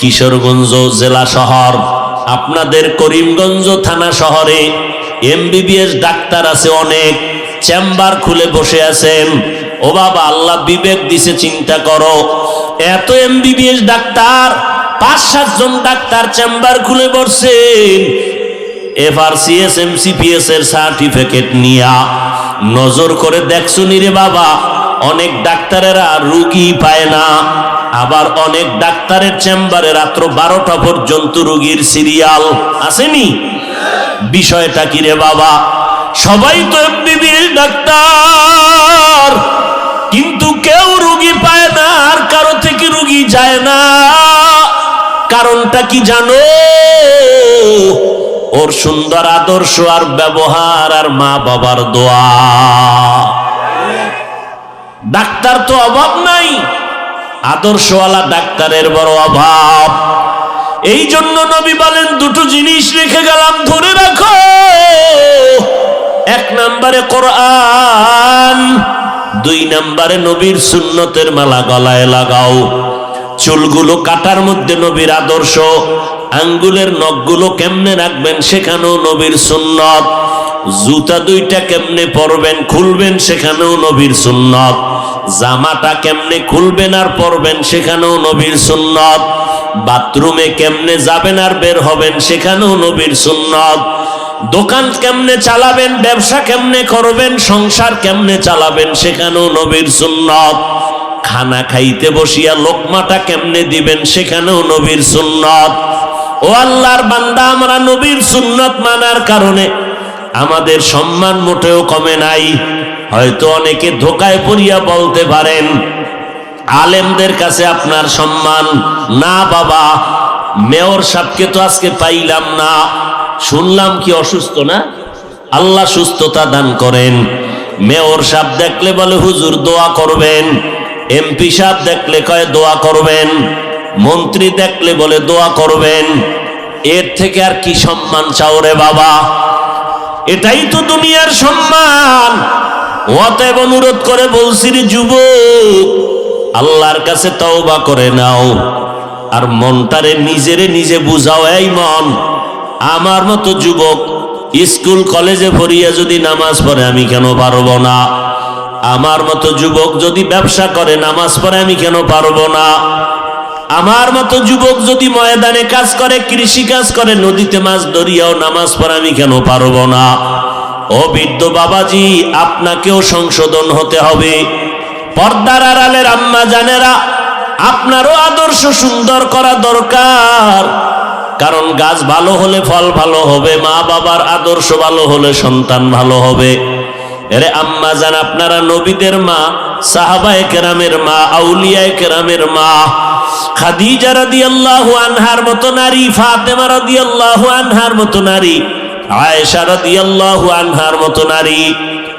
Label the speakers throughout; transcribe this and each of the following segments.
Speaker 1: কিশোরগঞ্জ জেলা শহর। আপনাদের করিমগঞ্জ থানা শহরে এমবিবিএস ডাক্তার আছে অনেক, চেম্বার খুলে বসে আছেন। ও বাবা, আল্লাহ বিবেক দিছে, চিন্তা করো। এত এমবিবিএস ডাক্তার, পাঁচ সাতজন ডাক্তার চেম্বার খুলে বসছেন। সার্টিফিকেট নিয়া নজর করে দেখছ রে বাবা? অনেক ডাক্তারেরা রুগী পায় না। আবার অনেক ডাক্তারের চেম্বারে রাত্র বারোটা পর্যন্ত রুগীর সিরিয়াল আসেনি? বিষয়টা কি রে বাবা? সবাই তো এমবিবিএস ডাক্তার, কিন্তু কেউ রুগী পায় না আর কারও থেকে রুগী যায় না। কারণটা কি জানো? ওর সুন্দর আদর্শ আর ব্যবহার আর মা বাবার দোয়া। ডাক্তার তো অভাব নাই। আদর্শওয়ালা ডাক্তারের বড় অভাব। এই জন্য নবী বলেন, দুটো জিনিস রেখে গেলাম, ধরে রাখো। এক নম্বরে কোরআন, দুই নম্বরে নবীর সুন্নতের মালা গলায় লাগাও। চুলগুলো কাটার মধ্যে নবীর আদর্শ, আঙ্গুলের নখগুলো কেমনে রাখবেন সেখানেও নবীর সুন্নত। জুতা দুইটা কেমনে পরবেন খুলবেন সেখানেও নবীর সুন্নত। জামাটা কেমনে খুলবেন আর পরবেন সেখানেও নবীর সুন্নত। বাথরুমে কেমনে যাবেন আর বের হবেন সেখানেও নবীর সুন্নত। দোকান কেমনে চালাবেন, ব্যবসা কেমনে করবেন, সংসার কেমনে চালাবেন সেখানেও নবীর সুন্নত। খানা খাইতে বসিয়া লোকমাটা কেমনে দিবেন সেখানেও নবীর সুন্নত। ও আল্লাহর বান্দা, আমরা নবীর সুন্নত মানার কারণে আমাদের সম্মান মোটেও কমে নাই। হয়তো অনেকে ধোকায় পড়িয়া বলতে পারেন, আলেমদের কাছে আপনার সম্মান। না বাবা, মেয়র সাহেবকে তো আজকে পাইলাম না। শুনলাম কি অসুস্থ না? আল্লাহ সুস্থতা দান করেন। মেয়র সাহেব দেখলে বলে, হুজুর, দোয়া করবেন। এমপি সাহেব দেখলে কয়, দোয়া করবেন। মন্ত্রী দেখলে বলে, দোয়া করবেন। এর থেকে আর কি সম্মান চাও রে বাবা? এটাই তো দুনিয়ার সম্মান। অতএব অনুরোধ করে বলছি যুবক, আল্লাহর কাছে তওবা করে নাও। আর মনটারে নিজেরে নিজে বুঝাও, এই মন। আমার মতো যুবক, স্কুল, কলেজে পড়িয়া যদি নামাজ পড়ে আমি কেন পারব না? আমার মতো যুবক যদি ব্যবসা করে, নামাজ পড়ে আমি কেন পারব না? আমার মতো যুবক যদি ময়দানে কাজ করে, কৃষি কাজ করে, নদীতে মাছ ধরিয়াও নামাজ পড়ে, আমি কেন পারব না? ও বৃদ্ধ বাবাজি, আপনাকেও সংশোধন হতে হবে। পর্দার আড়ালের আম্মা জানেরা, আপনারও আদর্শ সুন্দর করা দরকার। কারণ গাছ ভালো হলে ফল ভালো হবে, মা বাবার আদর্শ ভালো হলে সন্তান ভালো হবে। এরে আম্মা জান, আপনারা নবীদের মা, সাহাবায়ে কেরামের মা, আউলিয়ায়ে কেরামের মা। খাদিজা আনহার মতো নারী, ফাতেমা আনহার মতো নারী, আয়েশা আনহার মতো নারী।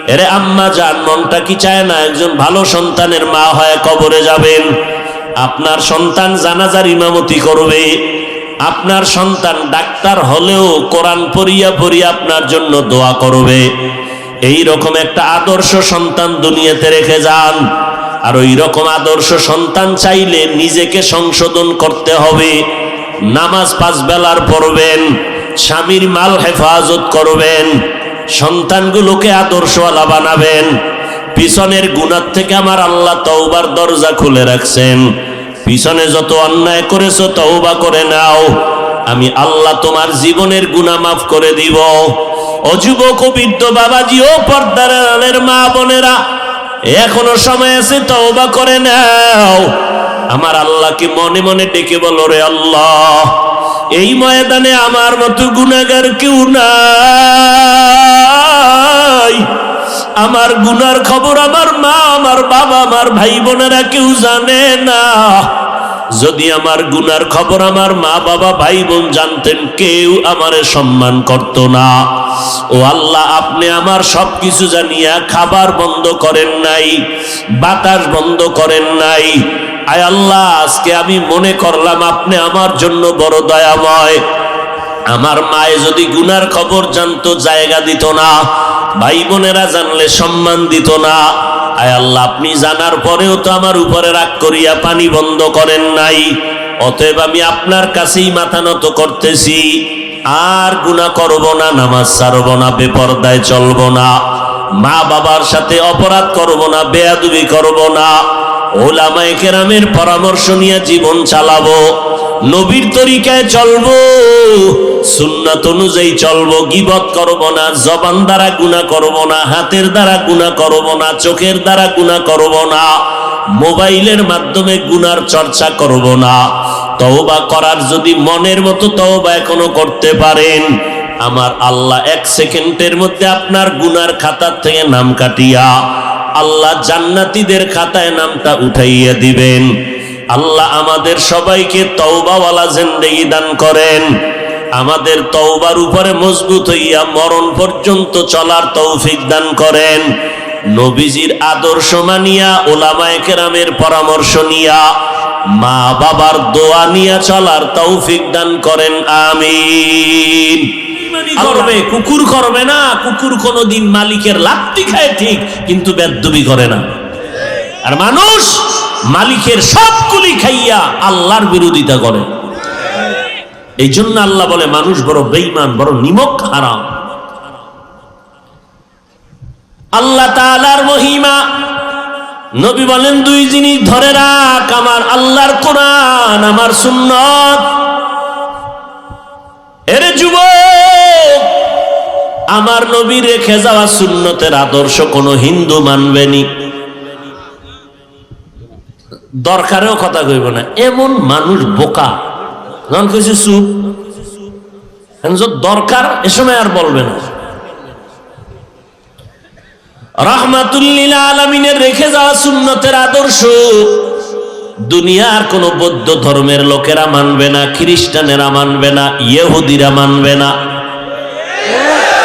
Speaker 1: এরে আম্মা জান, মনটা কি চায় না একজন ভালো সন্তানের মা হয়ে কবরে যাবেন? আপনার সন্তান জানাজার ইমামতি করবে। আপনার সন্তান ডাক্তার হলেও কোরআন পড়িয়া পড়িয়া আপনার জন্য দোয়া করবে। এই রকম একটা আদর্শ সন্তান দুনিয়াতে রেখে যান। আর ওই রকম আদর্শ সন্তান চাইলে নিজেকে সংশোধন করতে হবে। নামাজ পাঁচ বেলার পড়বেন, স্বামীর মাল হেফাজত করবেন, সন্তানগুলোকে আদর্শওয়ালা বানাবেন। পিছনের গুণার থেকে আমার আল্লাহ তওবার দরজা খুলে রাখছেন। পিছনে যত অন্যায় করেছ তওবা করে নাও। আমি আল্লাহ তোমার জীবনের গুণা মাফ করে দিব। অযুবক বৃদ্ধ বাবাজি ও পর্দার মা বোনেরা এখনও সময় আছে, তওবা করে নাও। আমার আল্লাহকে মনে মনে ডেকে বলো রে আল্লাহ, এই ময়দানে আমার মতো গুনাগার কেউ নাই। আমার গুনার খবর আমার মা, আমার বাবা, আমার ভাই বোনেরা কেউ জানে না। যদি আমার গুনার খবর আমার মা বাবা, ভাই বোন জানতেন, কেউ আমারে সম্মান করত না। ও আল্লাহ, আপনি আমার সব কিছু জানিয়া খাবার বন্ধ করেন নাই, বাতাস বন্ধ করেন নাই। আয় আল্লাহ, আজকে আমি মনে করলাম আপনি আমার জন্য বড় দয়াময়। আমার মায়ে যদি গুনার খবর জানতো, জায়গা দিত না, ভাই বোনেরা জানলে সম্মান দিত না। আয় আল্লাহ, আপনি জানার পরেও তো আমার উপরে রাগ করিয়া পানি বন্ধ করেন নাই। অতএব আমি আপনার কাছেই মাথা নত করতেছি। আর গুণা করব না, নামাজ ছাড়ব না, বেপরদায় চলব না। মা বাবার সাথে অপরাধ করব না, বেয়াদুবি করব না। ওলামায়ে কেরামের পরামর্শ নিয়ে জীবন চালাবো। নবীর তরিকায় চলবো, সুন্নাত অনুযায়ী চলবো, গিবত করব না, জবান দ্বারা গুণা করব না, হাতের দ্বারা গুণা করব না, চোখের দ্বারা গুণা করব না, মোবাইলের মাধ্যমে গুনার চর্চা করব না। তওবা করার যদি মনের মতো তওবা এখনও করতে পারেন, আমার আল্লাহ এক সেকেন্ডের মধ্যে আপনার গুনার খাতার থেকে নাম কাটিয়া আল্লাহ জান্নাতীদের খাতায় নামটা উঠাইয়া দিবেন। আল্লাহ আমাদের সবাইকে তওবাওয়ালা জিন্দেগি দান করেন। আমাদের তওবার উপরে মজবুত হইয়া মরণ পর্যন্ত চলার তৌফিক দান করেন। নবীজির আদর্শ মানিয়া ওলামায়ে কেরামের পরামর্শ নিয়া মা বাবার দোয়া নিয়া চলার তৌফিক দান করেন। আমিন। করবে কুকুর করবে না কুকুর কোনোদিন মালিকের লাত্তি খায় ঠিক কিন্তু বেদ্যবি করে না। আর মানুষ মালিকের সবগুলি খাইয়া আল্লাহর বিরোধিতা করে। এই জন্য আল্লাহ বলে, মানুষ বড় বেইমান বড় নিমক হারাম। আল্লাহ তাআলার মহিমা। নবী বলেন, দুই জিনিস ধরে রাখ, আমার আল্লাহর কোরআন, আমার সুন্নত। এর যুবক, আমার নবী রেখে যাওয়া সুন্নতের আদর্শ কোনো হিন্দু মানবেনি দরকারেও কথা কইব না। এমন মানুষ বোকা। যখন কইছে চুপ দরকার, এ সময় আর বলবে না। রেখে যাওয়া আদর্শ, দুনিয়ার কোন বৌদ্ধ ধর্মের লোকেরা মানবে না, খ্রিস্টানেরা মানবে না মানবে না।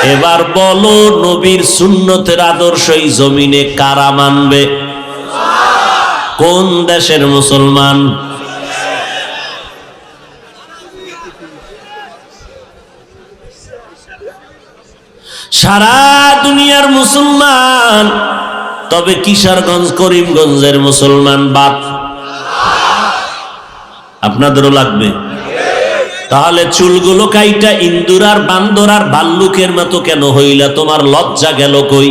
Speaker 1: এবার বলো, নবীর সুন্নতের আদর্শ এই জমিনে কারা মানবে? কোন দেশের মুসলমান? সারা দুনিয়ার মুসলমান, তবে কিশোরগঞ্জ, করিমগঞ্জের মুসলমান বাপ আপনাদেরও লাগবে। তাহলে চুলগুলো কাইটা ইন্দুর আর বান্দর ভাল্লুকের মতো কেন হইলা? তোমার লজ্জা গেল কই?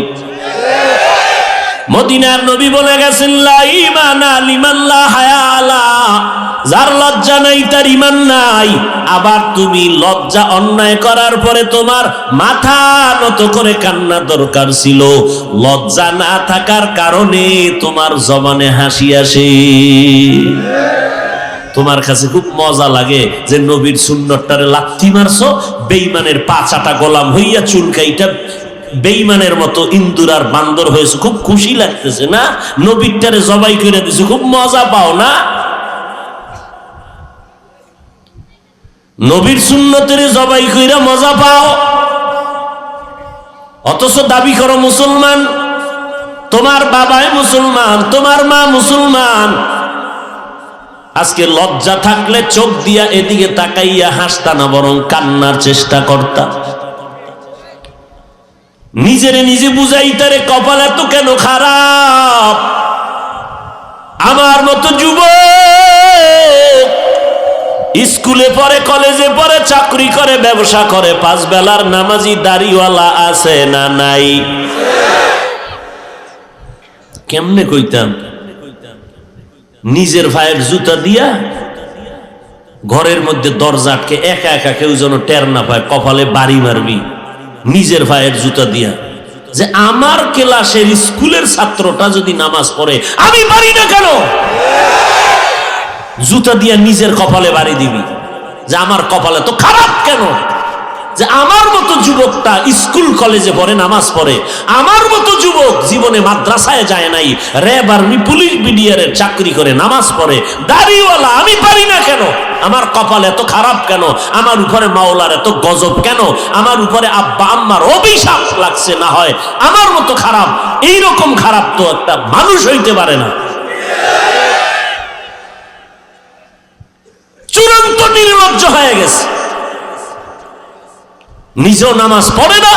Speaker 1: মদিনার নবী বলে গেছেন যার লজ্জা নাই, তার ইমান নাই। আবার তুমি লজ্জা অন্যায় করার পরে তোমার মাথা নত করে কান্না দরকার ছিল। লজ্জা না থাকার কারণে তোমার জবানে হাসি আসে। তোমার কাছে খুব মজা লাগে যে নবীর সুন্নতটারে লাথি মারছো বেইমানের পাঁচাটা গোলাম হইয়া চুলকাইটা বেইমানের মতো ইন্দুর আর বান্দর হয়েছে, খুব খুশি লাগতেছে, না? নবীরটারে জবাই করে দিছে, খুব মজা পাও, না? নবীর সুন্নতের জবাই কইরা মজা পাও। অথচ দাবি করো, মুসলমান, তোমার বাবাই মুসলমান, তোমার মা মুসলমান। আজকে লজ্জা থাকলে চোখ দিয়া এদিকে তাকাইয়া হাসতা না, বরং কান্নার চেষ্টা করতা। নিজেরে নিজে বুঝাইতারে কপাল এত কেন খারাপ? আমার মতো যুবক স্কুলে পড়ে, কলেজে পড়ে, চাকরি করে, ব্যবসা করে, পাঁচ বেলার নামাজি দাড়িওয়ালা আছে না নাই? কেমনে কইতাম? নিজের ভাইয়ের জুতা দিয়া ঘরের মধ্যে দরজা আটকে, একা একা কেউ যেন টের না পায়, কপালে বাড়ি মারবি। নিজের ভাইয়ের জুতা দিয়া। যে আমার ক্লাসের স্কুলের ছাত্রটা যদি নামাজ পড়ে, আমি পারি না কেন? জুতা দিয়া নিজের কপালে বাড়ি দিবি। যে আমার কপালে তো খারাপ কেন? যে আমার মতো যুবকটা স্কুল কলেজে পড়ে, নামাজ পড়ে। আমার মতো যুবক জীবনে মাদ্রাসায় যায় নাই। র্যাব আর্মি, পুলিশ বিডিআরের চাকরি করে, নামাজ পড়ে। দাড়িওয়ালা, আমি পারি না কেন? আমার কপাল এত খারাপ কেন? আমার উপরে মাওলার এত গজব কেন? আমার উপরে আব্বা, আম্মার অভিশাপ লাগছে না হয়? আমার মতো খারাপ এই রকম খারাপ তো একটা মানুষ হইতে পারে না। চূড়ান্ত নির্লজ্জ হয়ে গেছে। নিজেও নামাজ পড়ে না,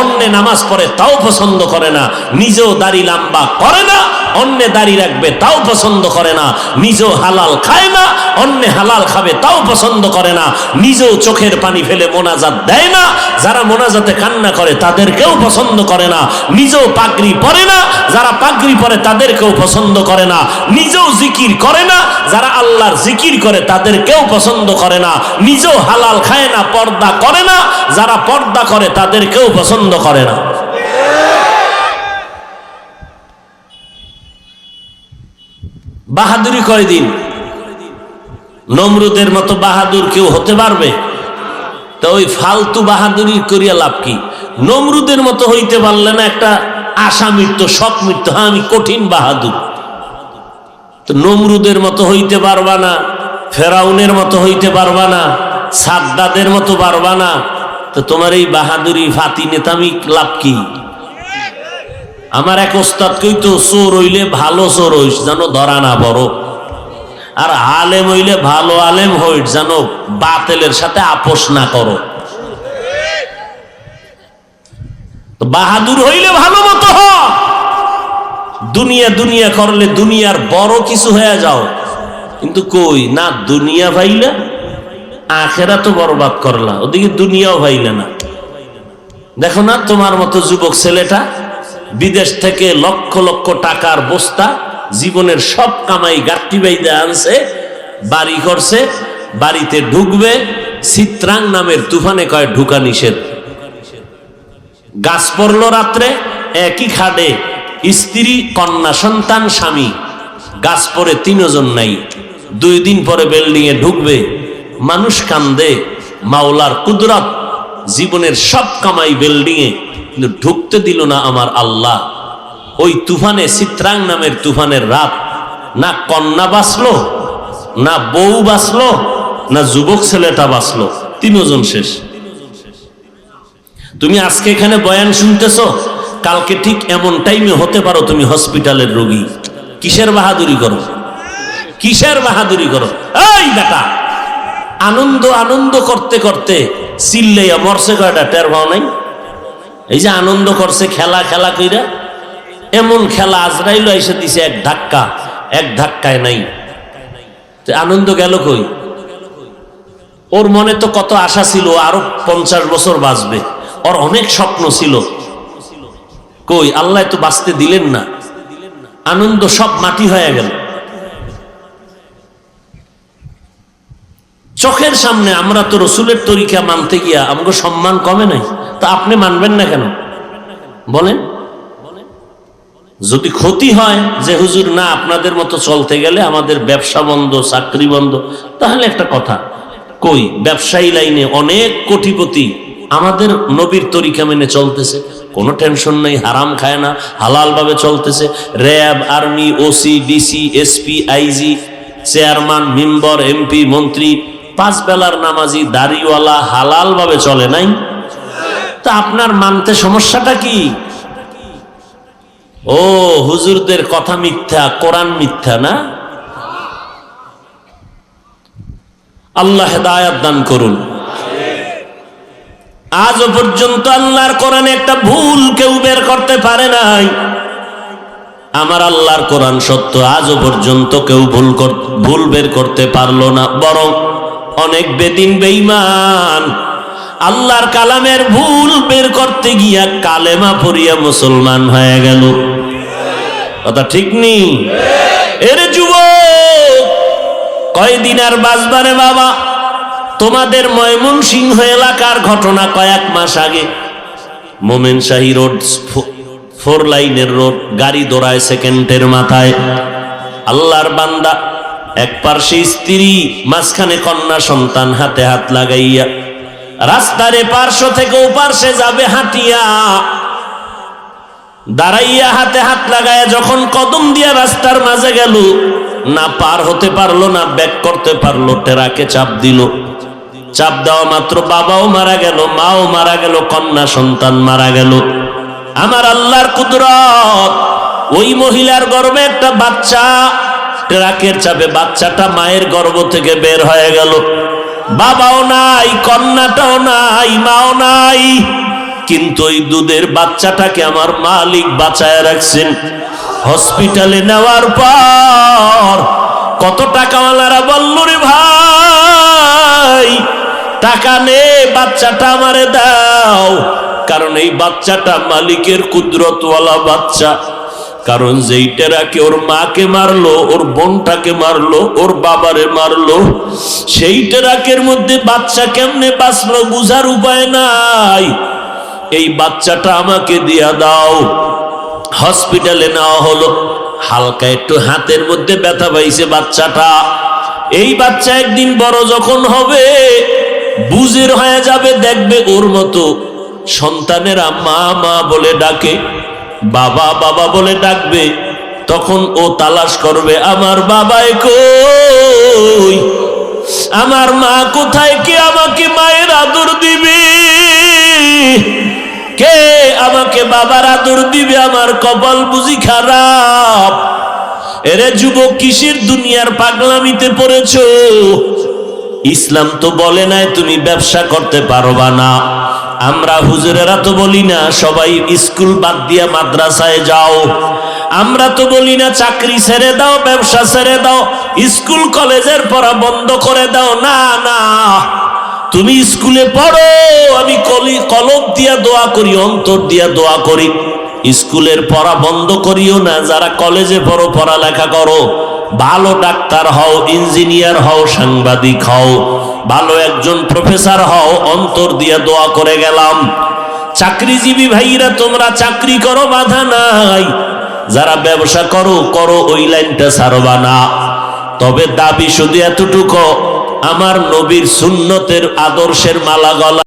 Speaker 1: অন্যে নামাজ পড়ে, তাও পছন্দ করে না, নিজেও দাড়ি লাম্বা করে না অন্যে দাড়ি রাখবে, তাও পছন্দ করে না। নিজেও হালাল খায় না, অন্যে হালাল খাবে, তাও পছন্দ করে না। নিজেও চোখের পানি ফেলে মোনাজাত দেয় না। যারা মোনাজাতে কান্না করে, তাদেরকেও পছন্দ করে না। নিজেও পাগড়ি পরে না, যারা পাগড়ি পরে, তাদেরকেও পছন্দ করে না। নিজেও জিকির করে না, যারা আল্লাহর জিকির করে, তাদেরকেও পছন্দ করে না। নিজেও হালাল খায় না, পর্দা করে না। যারা পর্দা করে, তাদেরকেও পছন্দ করে না। বাহাদুরি কয়দিন নমরুদের মতো বাহাদুর কেউ হতে পারবে? তো ওই ফালতু বাহাদুরি করিয়া লাভ কি? নমরুদের মতো হইতে পারলে না একটা আশা মৃত্যু, শখ মৃত্যু? হ্যাঁ আমি কঠিন বাহাদুর। তো নমরুদের মতো হইতে পারবা না, ফেরাউনের মতো হইতে পারবা না, সাদ্দাদের মতো পারবা না, তো তোমার এই বাহাদুরি ফাতি নেতামি লাভ কি? আমার এক ওস্তাদ কইতো, চোর হইলে ভালো চোর হইস, যেন ধরা না বড় আর আলেম হইলে ভালো আলেম হইস জানো বাতেলের সাথে আপোষ না করো। বাহাদুর হইলে ভালো মতো হ। দুনিয়া দুনিয়া করলে দুনিয়ার বড় কিছু হয়ে যাও। কিন্তু কই, না দুনিয়া ভাইলে আখেরা তো বরবাদ করলা, ওদিকে দুনিয়াও ভাইলে না। দেখো না তোমার মতো যুবক ছেলেটা বিদেশ থেকে লক্ষ লক্ষ টাকার বস্তা জীবনের সব কামাই গাট্টি বাইদে আনছে, বাড়ি করছে, বাড়িতে ঢুকবে, চিত্রাং নামের তুফানে কয় ঢুকা নিষেধ। গাছ পড়ল রাত্রে, একই খাডে স্ত্রী, কন্যা, সন্তান, স্বামী। গাছ পরে তিনজন নাই, দুই দিন পরে বিল্ডিং এ ঢুকবে, মানুষ কান্দে, মাওলার কুদরত, জীবনের সব কামাই বিল্ডিং এ কিন্তু ঢুকতে দিল না আমার আল্লাহ। ওই তুফানে চিত্রাং নামের তুফানের রাত। না কন্যা বাঁচলো, না বউ বাঁচলো, না যুবক ছেলেটা বাঁচলো। তিনজন শেষ। তুমি আজকে এখানে বয়ান শুনতেছ? কালকে ঠিক এমন টাইমে হতে পারো তুমি হসপিটালের রোগী। কিসের বাহাদুরি করো? কিসের বাহাদুরি করো? এই বেটা! আনন্দ আনন্দ করতে করতে চিল্লাইয়া মরছে কয়টা? টের পাও নাই? এই যে আনন্দ করছে, খেলা খেলা কইরা, এমন খেলা আজরাইল এসে দিছে, এক ধাক্কা, এক ধাক্কায় নাই। আনন্দ গেল কই? ওর মনে তো কত আশা ছিল, আরও পঞ্চাশ বছর বাঁচবে। ওর অনেক স্বপ্ন ছিল। কই, আল্লাহ তো বাঁচতে দিলেন না। আনন্দ সব মাটি হয়ে গেল। চোখের সামনে আমরা তো রসুলের তরিকা মানতে গিয়া আমাকে সম্মান কমে নাই। তা আপনি মানবেন না কেন? বলেন। যদি ক্ষতি হয় যে হুজুর, না, আপনাদের মতো চলতে গেলে আমাদের ব্যবসা বন্ধ, চাকরি বন্ধ, তাহলে একটা কথা। কই, ব্যবসায়ী লাইনে অনেক কোটিপতি আমাদের নবীর তরিকা মেনে চলতেছে। কোনো টেনশন নেই, হারাম খায় না হালাল ভাবে চলতেছে। RAB, army, OC, DC, SP, IG, chairman, member, MP, মন্ত্রী পাঁচ বেলার নামাজি দাড়িওয়ালা হালাল ভাবে চলে নাই? তা আপনার মানতে সমস্যাটা কি? ও, হুজুরদের কথা মিথ্যা, কোরআন মিথ্যা না? আল্লাহ হেদায়াত দান করুন। আজও পর্যন্ত আল্লাহর কোরআনে একটা ভুল কেউ বের করতে পারে নাই। আমার আল্লাহর কোরআন সত্য আজও পর্যন্ত কেউ ভুল ভুল বের করতে পারল না, বরং অনেক বেদিন বেঈমান। আল্লাহর কালামের ভুল বের করতে গিয়া কালেমা পড়িয়া মুসলমান হয়ে গেল। কথা ঠিক নেই এর যুব কয়দিন আর বাঁচবারে বাবা? তোমাদের ময়মন সিংহ এলাকার ঘটনা কয়েক মাস আগে। মোমেন শাহী রোড ফোর লাইনের রোড, গাড়ি দৌড়ায় সেকেন্ডের মাথায়। আল্লাহর বান্দা এক পার্শ্বে স্ত্রী, মাঝখানে কন্যা সন্তান হাতে হাত লাগাইয়া, রাস্তার পার্শ্ব থেকে পার্শ্বে যাবে হাঁটিয়া। দাঁড়াইয়া হাতে হাত লাগায় যখন কদম দিয়া রাস্তার মাঝে গেল, না পার হতে পারল, না ব্যাক করতে পারল, টেরাকে চাপ দিল। চাপ দেওয়া মাত্র বাবাও মারা গেল, মাও মারা গেল, কন্যা সন্তান মারা গেল। আমার আল্লাহর কুদরত, ওই মহিলার গর্ভে একটা বাচ্চা ট্রাকের চাপে বাচ্চাটা মায়ের গর্ভ থেকে বের হয়ে গেল। বাবাও নাই, কন্যাটাও নাই, মাও নাই। কিন্তু ওই দুধের বাচ্চাটাকে আমার মালিক বাঁচায় রাখছেন। হসপিটালে নেওয়ার পর কত টাকাওয়ালারা বলল রে ভাই, টাকা নে, বাচ্চাটা আমারে দাও। কারণ এই বাচ্চাটা মালিকের কুদরতওয়ালা বাচ্চা। কারণ যেইটা রাখে ওর মাকে মারলো, ওর বোনটাকে মারলো, ওর বাবারে মারলো সেইটা রাকের মধ্যে বাচ্চা কেমনে বাঁচলো বুঝার উপায় নাই। এই বাচ্চাটা আমাকে দিয়া দাও। হসপিটালে নেওয়া হলো। হালকা একটু হাতের মধ্যে ব্যথা পাইছে বাচ্চাটা। এই বাচ্চা একদিন বড় যখন হবে, বুঝের হয়ে যাবে, দেখবে ওর মতো সন্তানেরা মা মা বলে ডাকে। বাবা বাবা বলে ডাকবে, তখন ও তালাশ করবে, আমার বাবাই কই? আমার মা কোথায়? কে আমাকে মায়ের আদর দিবে? কে আমাকে বাবার আদর দিবে? আমার কপাল বুঝি খারাপ। এরে যুবক, কিসের দুনিয়ার পাগলামিতে পড়েছ? ইসলাম তো বলে নাই তুমি ব্যবসা করতে পারবা না। আমরা হুজুরেরা তো বলি না, সবাই স্কুল বাদ দিয়া মাদ্রাসায় যাও। আমরা তো বলি না, চাকরি ছেড়ে দাও, ব্যবসা ছেড়ে দাও, স্কুল কলেজের পড়া বন্ধ করে দাও। না না। তুমি স্কুলে পড়ো, আমি কলি কলম দিয়া দোয়া করি, অন্তর দিয়া দোয়া করি। স্কুলের পড়া বন্ধ করিও না, যারা কলেজে পড়ো, পড়ালেখা করো। ভালো ডাক্তার হও, ইঞ্জিনিয়ার হও, সাংবাদিক হও। ভালো একজন প্রফেসর হও, অন্তর দিয়ে দোয়া করে গেলাম। চাকরিজীবী ভাইরা, তোমরা চাকরি করো, বাধা নাই। যারা ব্যবসা করো করো, ওই লাইনটা সারবা না। তবে দাবি শুধু এতটুকু, আমার নবীর সুন্নতের আদর্শের মালা গলা